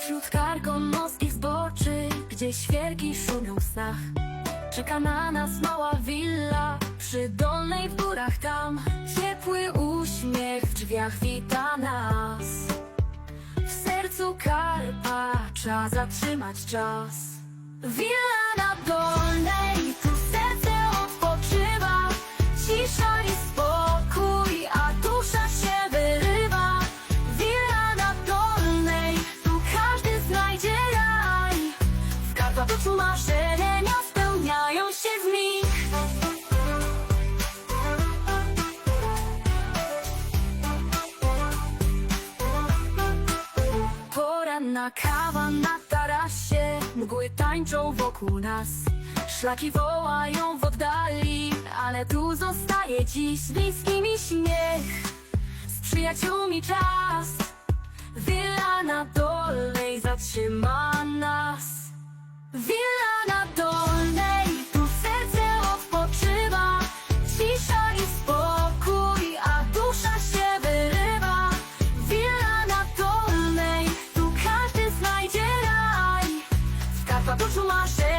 Wśród karkonoskich zboczy, gdzie świerki szumią w snach. Czeka na nas mała willa, przy dolnej w górach tam. Ciepły uśmiech w drzwiach wita nas. W sercu Karpacza zatrzymać czas. Willa na dolnej, W Karpaczu marzenia spełniają się w nich. Poranna kawa na tarasie. Mgły tańczą wokół nas. Szlaki wołają w oddali Ale tu zostaje dziś z bliskimi śmiech. Z przyjaciółmi czas. Willa na dolnej zatrzyma nas my shade.